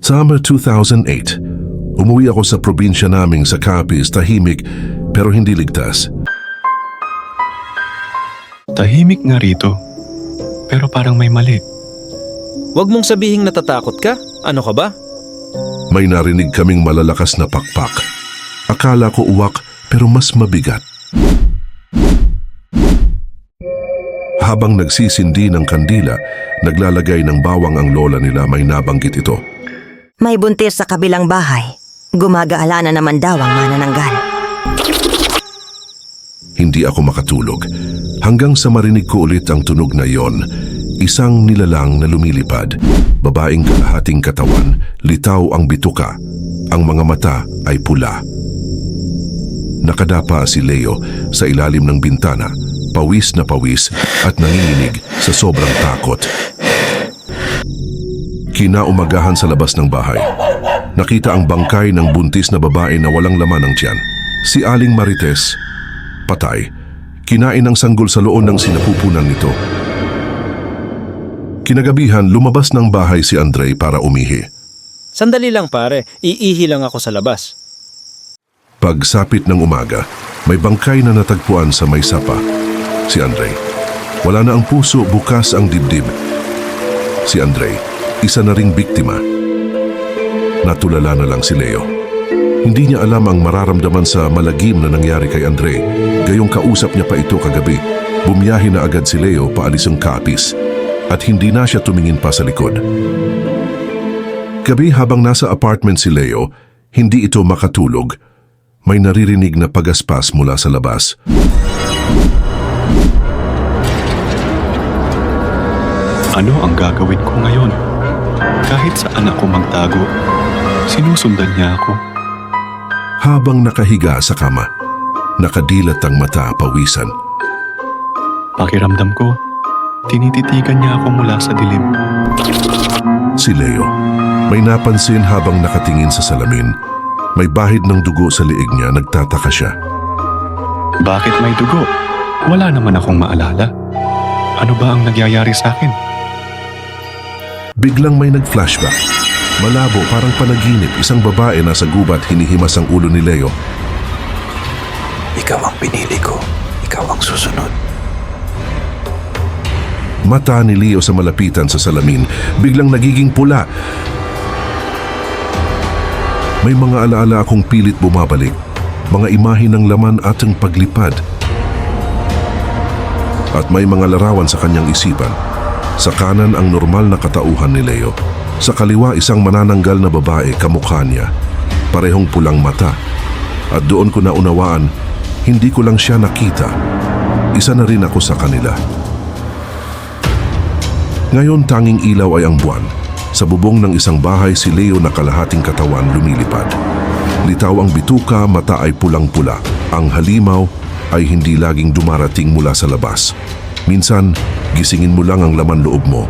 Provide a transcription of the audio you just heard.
Summer 2008. Umuwi ako sa probinsya naming sa Capiz, tahimik pero hindi ligtas. Tahimik nga rito. Pero parang may mali. Huwag mong sabihing natatakot ka. Ano ka ba? May narinig kaming malalakas na pakpak. Akala ko uwak pero mas mabigat. Habang nagsisindi ng kandila, naglalagay ng bawang ang lola nila may nabanggit ito. May buntis sa kabilang bahay. Gumagaala na naman daw ang manananggal. Hindi ako makatulog. Hanggang sa marinig ko ulit ang tunog na yon, isang nilalang na lumilipad. Babaeng kalahating katawan, litaw ang bituka. Ang mga mata ay pula. Nakadapa si Leo sa ilalim ng bintana, pawis na pawis at nanginginig sa sobrang takot. Kinaumagahan sa labas ng bahay. Nakita ang bangkay ng buntis na babae na walang laman ng tiyan. Si Aling Marites, patay, kinain ng sanggol sa loob ng sinapupunan nito. Kinagabihan, lumabas ng bahay si Andre para umihi. Sandali lang pare, iihi lang ako sa labas. Pagsapit ng umaga, may bangkay na natagpuan sa may sapa. Si Andre. Wala na ang puso, bukas ang dibdib. Si Andre, isa na ring biktima. Natulala na lang si Leo. Hindi niya alam ang mararamdaman sa malagim na nangyari kay Andre. Gayong kausap niya pa ito kagabi. Bumiyahe na agad si Leo paalis ang kapis at hindi na siya tumingin pa sa likod. Gabi habang nasa apartment si Leo, hindi ito makatulog. May naririnig na pagaspas mula sa labas. Ano ang gagawin ko ngayon? Kahit saan ako magtago, sinusundan niya ako. Habang nakahiga sa kama, nakadilat ang mata pawisan. Pakiramdam ko, tinititigan niya ako mula sa dilim. Si Leo, may napansin habang nakatingin sa salamin. May bahid ng dugo sa liig niya, nagtataka siya. Bakit may dugo? Wala naman akong maalala. Ano ba ang nagyayari sa akin? Biglang may nag-flashback. Malabo, parang panaginip, isang babae nasa gubat hinihimas ang ulo ni Leo. Ikaw ang pinili ko. Ikaw ang susunod. Mata ni Leo sa malapitan sa salamin, biglang nagiging pula. May mga alaala akong pilit bumabalik, mga imahe ng laman at ang paglipad. At may mga larawan sa kanyang isipan. Sa kanan ang normal na katauhan ni Leo. Sa kaliwa isang manananggal na babae kamukha niya. Parehong pulang mata. At doon ko naunawaan, hindi ko lang siya nakita. Isa na rin ako sa kanila. Ngayon tanging ilaw ay ang buwan. Sa bubong ng isang bahay si Leo na kalahating katawan lumilipad. Litaw ang bituka, mata ay pulang-pula. Ang halimaw ay hindi laging dumarating mula sa labas. Minsan, gisingin mo lang ang laman loob mo.